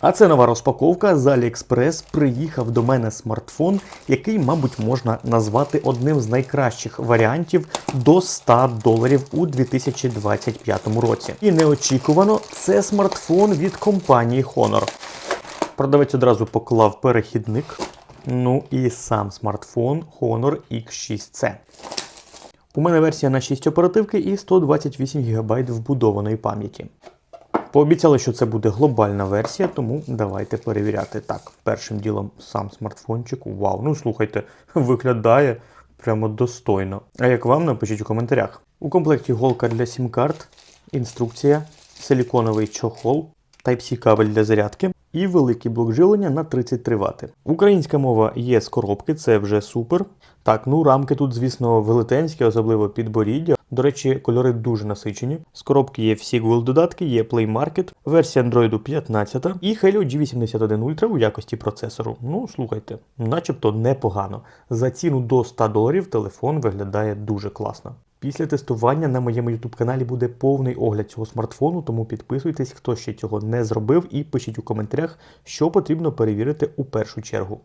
А це нова розпаковка з AliExpress. Приїхав до мене смартфон, який, мабуть, можна назвати одним з найкращих варіантів до 100 доларів у 2025 році. І неочікувано це смартфон від компанії Honor. Продавець одразу поклав перехідник. Ну і сам смартфон Honor X6C. У мене версія на 6 оперативки і 128 ГБ вбудованої пам'яті. Пообіцяли, що це буде глобальна версія, тому давайте перевіряти. Так, першим ділом сам смартфончик. Вау, ну слухайте, виглядає прямо достойно. А як вам, напишіть у коментарях. У комплекті голка для сім-карт, інструкція, силіконовий чохол, Type-C кабель для зарядки і великий блок живлення на 33 Вт. Українська мова є з коробки, це вже супер. Так, ну рамки тут, звісно, велетенські, особливо підборіддя. До речі, кольори дуже насичені. З коробки є всі Google додатки, є Play Market, версія Android 15 і Helio G81 Ultra у якості процесору. Ну, слухайте, начебто непогано. За ціну до 100 доларів телефон виглядає дуже класно. Після тестування на моєму YouTube каналі буде повний огляд цього смартфону, тому підписуйтесь, хто ще цього не зробив, і пишіть у коментарях, що потрібно перевірити у першу чергу.